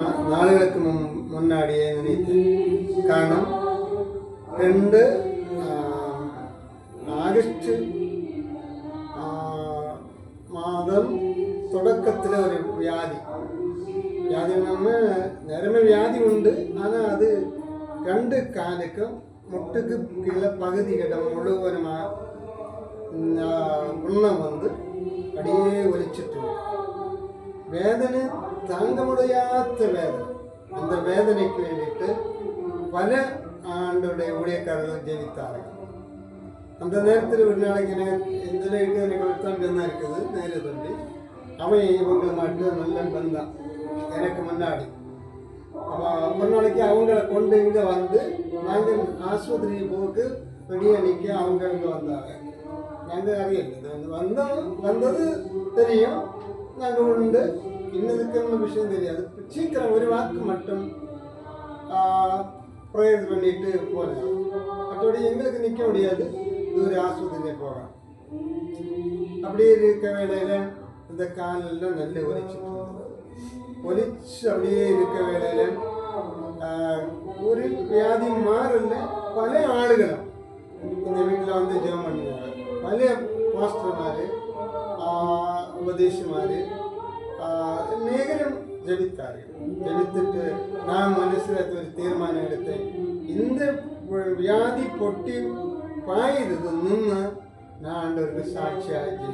நாளுகளுக்கு முன் முன்னாடியே நினைத்தேன் காரணம் ரெண்டு ஆகஸ்ட் மாதம் தொடக்கத்தில் ஒரு வியாதி. வியாதி நம்ம நிறம வியாதி உண்டு ஆனால் அது ரெண்டு காலுக்கும் முட்டுக்கு கீழே பகுதி இடம் முழுவதுமாக உண்ணம் வந்து அப்படியே ஒலிச்சிட்டு வேதனை தாங்க முடியாத வேதனை அந்த வேதனைக்கு வேண்டிட்டு பல ஆண்டுடைய ஊழியக்காரர்கள் ஜெயித்தார்கள் அந்த நேரத்தில் ஒரு நாளைக்கு எனக்கு இதில் இருக்க எனக்கு ஒரு தம்பி தான் இருக்குது நேரு தம்பி அவன் இவங்க மட்டும் நல்ல வந்தான் எனக்கு முன்னாடி அவன் ஒரு நாளைக்கு அவங்கள கொண்டு இங்கே வந்து நாங்கள் ஆஸ்பத்திரி போக்கு வெளியே நிற்க அவங்க இங்கே வந்தாங்க நாங்கள் அறியல இது வந்து வந்தோம் வந்தது தெரியும் நாங்கள் உண்டு இன்னதுக்கு விஷயம் தெரியாது சீக்கிரம் ஒரு வாக்கு மட்டும் ப்ரேயர் பண்ணிட்டு போனேன் மற்றபடி எங்களுக்கு நிற்க முடியாது தூர ஆஸ்பத்திரியில் போகிறோம் அப்படியே இருக்க வேலையில் இந்த காலெல்லாம் நல்ல ஒலிச்சிட்டு இருந்தது. ஒலிச்சு அப்படியே இருக்க வேலையில் ஒரு வியாதி மாறல பல ஆளுகளும் இந்த வீட்டில் வந்து ஜெபம் பண்ணுவாங்க பல பாஸ்டர்மார் உபதேசமார் நேகரம் ஜெபித்தார்கள் ஜெபித்துட்டு நான் மனசில் ஒரு தீர்மானம் எடுத்தேன் இந்த வியாதி பொட்டி பாயுது நின்று நான் ஆண்டவருக்கு சாட்சி ஆச்சு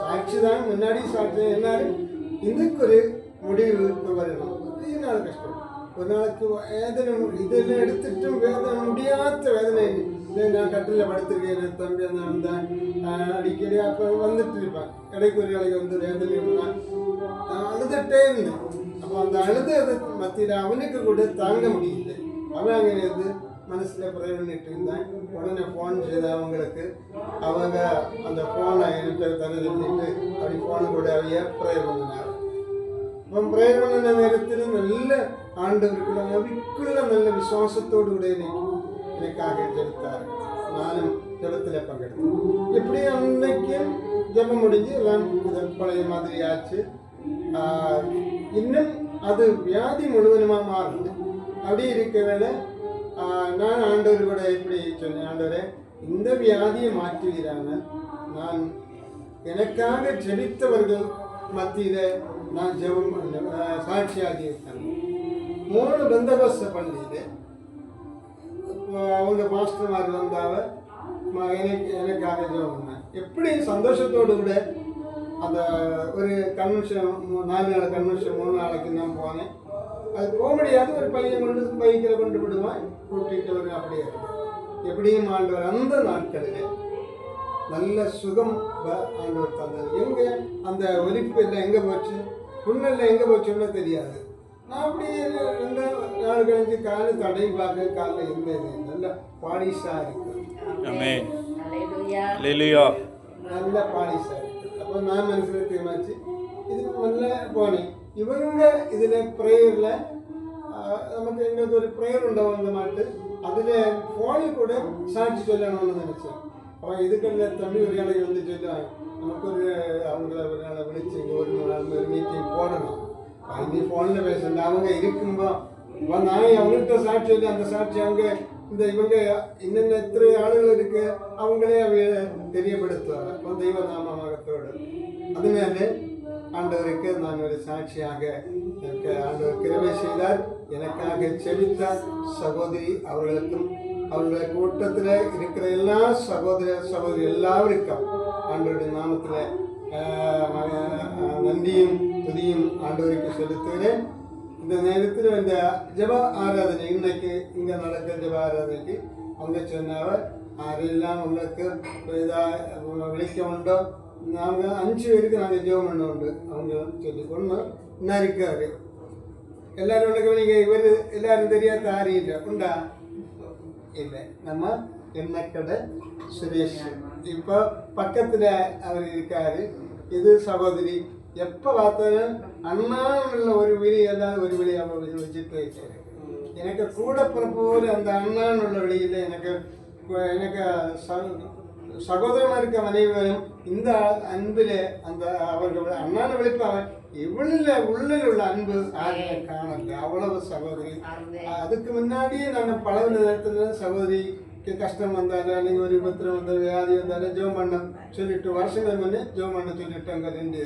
சாட்சி தான் முன்னாடி சாட்சி எல்லாரும் இதுக்கு ஒரு முடிவுக்கு வரணும் இதனால கஷ்டம் ஒரு நாளைக்கு வேதனை இதெல்லாம் எடுத்துட்டும் வேதனை முடியாத வேதனை இல்லை நான் கட்டில் படுத்திருக்கேன் தம்பி அந்த அந்த அடிக்கடி அப்போ வந்துட்டு இருப்பேன் கடைக்கு ஒரு கடைக்கு வந்து வேண்டியிருப்பேன் நான் அழுதுட்டே இருந்தேன் அப்போ அந்த அழுது மத்தியில் அவனுக்கு கூட தாங்க முடியல அவன் அங்கே இருந்து மனசில் ப்ரே பண்ணிட்டு இருந்தேன் உடனே ஃபோன் செய்த அவங்களுக்கு அவங்க அந்த ஃபோனை எடுத்து தந்து சொல்லிட்டு அப்படி ஃபோனு கூட அவைய ப்ரே பண்ணினார் അപ്പം പ്രേരണ നേരത്തിൽ നല്ല ആണ്ടവർക്കുള്ള അവർക്കുള്ള നല്ല വിശ്വാസത്തോടു കൂടെ എനിക്ക് எனக்காக செலுத்தார் நானும் செலுத்தில் பங்கெடுத்தேன். இப்படி அன்னைக்கு ஜெபம் முடிஞ்சு எல்லாம் பழைய மாதிரி ஆச்சு. இன்னும் அது வியாதி முழுவதுமாக மாறுது அப்படி இருக்கவேல நான் ஆண்டவர் கூட இப்படி சொன்னேன் ஆண்டவரே இந்த வியாதியை மாற்றுகிறான. நான் எனக்காக ஜெபித்தவர்கள் மத்தியில் நான் ஜெபம் பண்ண சாட்சியாகி இருக்கேன் மூணு பந்தோபஸ்த பள்ளியில் அவங்க மாஸ்டர்மார் வந்தாவ எனக்கு எனக்காக ஜெபம் எப்படி சந்தோஷத்தோடு கூட அந்த ஒரு கன்வென்ஷன் நாலு நாள் கன்வென்ஷன் மூணு நாளைக்கு நான் போனேன். அது போக முடியாது ஒரு பையன் கொண்டு பைக்கில் கொண்டு விடுவான். கூட்டிகிட்டு வரும் அப்படியே. எப்படியும் ஆண்டவர் அந்த நாட்களில் நல்ல சுகம் ஆண்டவர் தந்தது. எங்கே அந்த ஒலிப்பு எல்லாம் எங்கே போச்சு? புண்ணெல்லாம் எங்கே போச்சுன்னு தெரியாது. நான் அப்படியே அவர்களுக்கான தடை வாக்குக்கால இருந்தது. நல்ல பாலிஷா இருக்கு. நல்ல பாலிஷா இருக்கு. அப்போ நான் மனசுல தீர்மானிச்சு இது நல்ல போனேன். இவங்க இதுல ப்ரேயர்ல நமக்கு எங்களுக்கு ஒரு ப்ரேயர் உண்டவங்க மாட்டு. அதுல போனில் கூட சாட்சி சொல்லணும்னு நினைச்சேன். அவன் இதுக்குள்ள தமிழ் ஒரு இடையில வந்து சொல்லுவாங்க நமக்கு ஒரு அவங்கள ஒரு நாளை விழிச்சு ஒரு நாள் ஒரு மீட்டிங் போடணும். அது ஃபோனில் பேசுறது அவங்க இருக்கும்போது நான் அவங்கள்ட்ட சாட்சி இல்லை அந்த சாட்சி அவங்க இந்த இவங்க இன்னென்ன எத்தனை ஆளுகள் இருக்கு அவங்களே அவங்க தெரியப்படுத்துவாங்க. தெய்வ நாமகத்தோடு அதனால ஆண்டவருக்கு நான் ஒரு சாட்சியாக எனக்கு ஆண்டவர் கிருபை செய்தார். எனக்காக செபித்த சகோதரி அவர்களுக்கும் அவருடைய கூட்டத்தில் இருக்கிற எல்லா சகோதர சகோதரி எல்லாருக்கும் ஆண்டவருடைய நாமத்தில் நன்றியும் துதியும் ஆண்டவருக்கு செலுத்துகிறேன். இந்த நேரத்தில் இந்த ஜப ஆராதனை இன்னைக்கு இங்கே நடக்கிற ஜப ஆராதனைக்கு அவங்க சொன்னாவ ஆரெல்லாம் உங்களுக்கு இதா விളിக்க உண்டோ நாங்கள் அஞ்சு பேருக்கு நாங்கள் ஜெபம் பண்ண உண்டு அவங்க சொல்லி கொண்டு இன்னும் இருக்காரு எல்லாரும் உள்ள கவனிங்க இவர் எல்லாரும் தெரியாத ஆரும் இல்லை உண்டா இல்லை நம்ம எண்ணக்கடை சுரேஷ் இப்போ பக்கத்தில் அவர் இருக்காரு இது சகோதரி எப்போ பார்த்தாலும் அண்ணாவும் இல்லை ஒரு விழி ஏதாவது ஒரு விழி அவள் வச்சுட்டு எனக்கு கூட பிறப்போர் அந்த அண்ணான்னு உள்ள வழியில் எனக்கு எனக்கு சகோதரமாக இருக்க மனைவியும் இந்த அன்பில் அந்த அவர்களோட அண்ணான வெளிப்பாவை இவளில் உள்ளில் உள்ள அன்பு ஆகிய காணல அவ்வளவு சகோதரி. அதுக்கு முன்னாடியே நாங்கள் பல நேரத்தில் சகோதரிக்கு கஷ்டம் வந்தாலும் அன்னைக்கு ஒரு விபத்திரம் வந்தாலும் வியாதி வந்தாலும் ஜோம் பண்ண சொல்லிட்டு வருஷங்கள் முன்னே ஜோம் பண்ண சொல்லிட்டு அங்கே ரெண்டு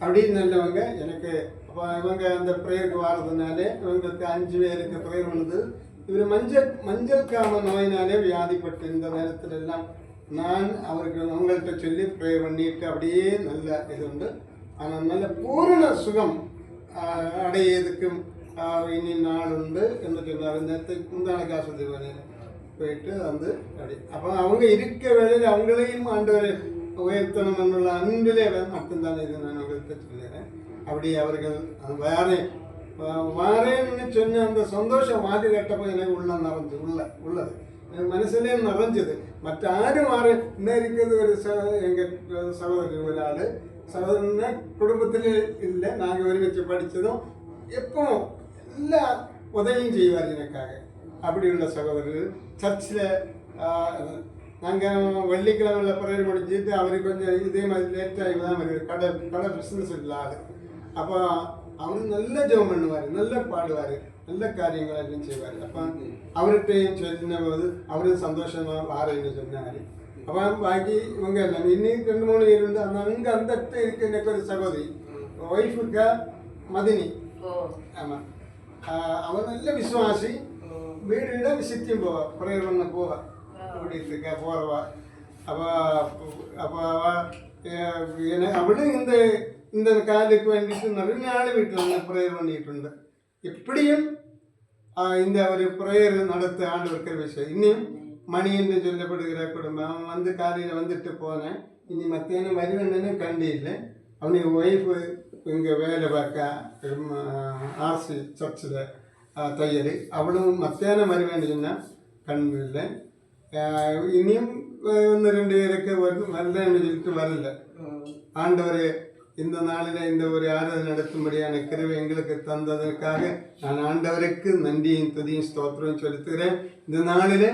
அப்படின்னு நல்லவங்க எனக்கு அப்போ இவங்க அந்த ப்ரேயருக்கு வாரதுனாலே இவங்களுக்கு அஞ்சு பேருக்கு ப்ரேயர் பண்ணுது. இவர் மஞ்சள் மஞ்சள் காம நோயினாலே வியாதிப்பட்டு இந்த நேரத்துல எல்லாம் நான் அவருக்கு அவங்கள்ட்ட சொல்லி ப்ரேயர் பண்ணிட்டு அப்படியே நல்ல இது உண்டு. ஆனால் நல்ல பூரண சுகம் ஆஹ், அடையிறதுக்கும் இனி நாள் உண்டு என்று சொன்னார். நேரத்துக்கு முந்தான காசு போயிட்டு வந்து அப்படி. அப்போ அவங்க இருக்க வேலையில் அவங்களையும் ஆண்டவரை உயர்த்தணும் என்னுள்ள அன்பிலே மட்டும்தான் இதை நான் உங்களுக்கு சொல்லுகிறேன் அப்படி அவர்கள் வாரேன் வாரேன்னு சொன்ன அந்த சந்தோஷம் மாற்றி கட்டப்போ எனக்கு உள்ள நிறைஞ்சு உள்ள உள்ளது. என் மனசுலே நிறைஞ்சது. மற்ற ஆரும் மாறு இன்னும் இருக்கிறது ஒரு ச எங்கள் சகோதரி ஒரு ஆள். சகோதரன்னா குடும்பத்திலே இல்லை நாங்கள் ஒருமிச்சு படித்ததும் எப்பவும் எல்லா உதவியும் செய்வார் எனக்காக. அப்படி உள்ள சகோதரர் சர்ச்சில் நாங்கள் வெள்ளிக்கிழமையில் ப்ரேயர் முடிஞ்சிட்டு அவருக்கு கொஞ்சம் இதே மாதிரி லேட்டாகி தான் வருவார் கடை கடை பிஸ்னஸ் இல்லை ஆள் அப்போ அவர் நல்ல ஜெபம் பண்ணுவார் நல்ல பாடுவார் நல்ல காரியங்கள் எல்லாம் செய்வார் அப்போ அவர்கிட்டையும் சொன்ன போது அவரும் சந்தோஷமாக வாரேன்னு சொன்னார் அப்போ பாக்கி இவங்க எல்லாம் இன்னும் ரெண்டு மூணு பேர் உண்டு அந்த அங்கே அந்த இடத்துல இருக்க எனக்கு ஒரு சகோதரி ஒய்ஃபுக்கா மதினி ஆமாம் அவன் நல்ல விசுவாசி வீடு வீடாக விசித்தியும் போவா ப்ரேயர் பண்ண போவா கூட்டிகிட்டு இருக்க போகிறவா அப்போ அப்போ அவ எனக்கு அவளும் இந்த இந்த காலுக்கு வேண்டிட்டு நிறைய நாள் வீட்டில் ப்ரேயர் பண்ணிட்டு எப்படியும் இந்த ஒரு ப்ரேயர் நடத்த ஆண்டு இருக்கிற விஷயம் இன்னும் மணி என்று சொல்லப்படுகிற குடும்பம் அவன் வந்து காலையில் வந்துட்டு போனேன். இனி மத்தியானம் வருவேன்னு கண்டில்லை அவனுக்கு ஒய்ஃபு இங்கே வேலை பார்க்க ஆர்சி சர்ச்சில் தையல். அவளும் மத்தியானம் வருவேன்னு சொன்னால் கண்டு இல்லை இனியும் ஒன்று ரெண்டு பேருக்கு வரும் வரலன்னு சொல்லிட்டு வரல ஆண்டவர் இந்த நாளில் இந்த ஒரு ஆராதனை நடத்தும்படியான கிருவை எங்களுக்கு தந்ததற்காக நான் ஆண்டவருக்கு நன்றியும் துதியும் ஸ்தோத்திரம் செலுத்துகிறேன் இந்த நாளில்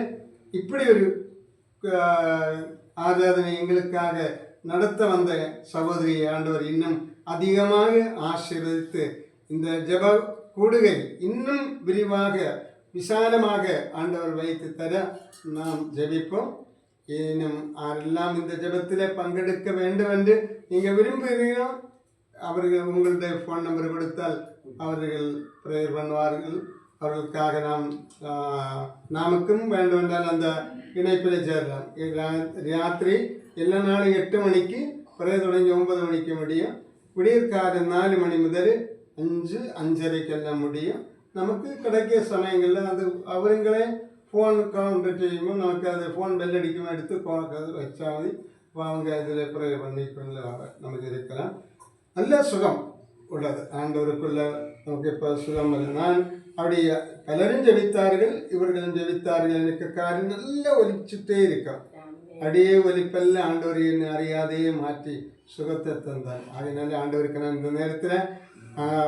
இப்படி ஒரு ஆராதனை எங்களுக்காக நடத்த வந்த சகோதரி ஆண்டவர் இன்னும் அதிகமாக ஆசீர்வதித்து இந்த ஜெப கூடுகை இன்னும் விரிவாக விசாலமாக ஆண்டவர் வைத்து தர நாம் ஜெபிப்போம். எனினும் ஆரெல்லாம் இந்த ஜெபத்தில் பங்கெடுக்க வேண்டும் என்று நீங்கள் விரும்புகிறீர்களோ அவர்கள் உங்களுடைய ஃபோன் நம்பர் கொடுத்தால் அவர்கள் ப்ரேயர் பண்ணுவார்கள். அவர்களுக்காக நாம் ஆஹ், வேண்டும் என்றால் அந்த இணைப்பில் சேரலாம். ராத்திரி எல்லா நாளும் எட்டு மணிக்கு ப்ரேயர் தொடங்கி ஒன்பது மணிக்கு முடியும். விடியற்கால நாலு மணி முதல் அஞ்சு அஞ்சரைக்கெல்லாம் முடியும். நமக்கு கிடைக்கிற சமயங்களில் அது அவருங்களே ஃபோன் கவுண்டர் செய்யும்போது நமக்கு அது ஃபோன் பெல் அடிக்கும் எடுத்து போனது வச்சா மதி அவங்க இதில் ப்ரேயர் பண்ணி கொண்டு நமக்கு இருக்கலாம். நல்ல சுகம் உள்ளது. ஆண்டவருக்குள்ள நமக்கு இப்போ சுகம் வருது நான் அப்படி பலரும் ஜெபித்தார்கள் இவர்களும் ஜெபித்தார்கள் எனக்கு காரியம் நல்லா ஒலிச்சுட்டே இருக்கும். அடியே ஒலிப்பல்ல ஆண்டவர் என்னை அறியாதையே மாற்றி சுகத்தை தந்தார். அதனால ஆண்டவருக்கு நான் இந்த நேரத்தில்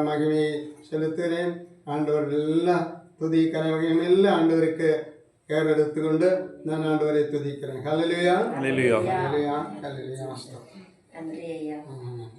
மகிமையை செலுத்துகிறேன் ஆண்டவர் எல்லாம் துதி கனவகம் எல்லாம் ஆண்டவருக்கு ஏர் எடுத்துக்கொண்டு நான் ஆண்டவரை துதிக்கிறேன் ஹalleluya Hallelujah. ஹalleluya ஹalleluya நன்றி ஐயா ஆமென்.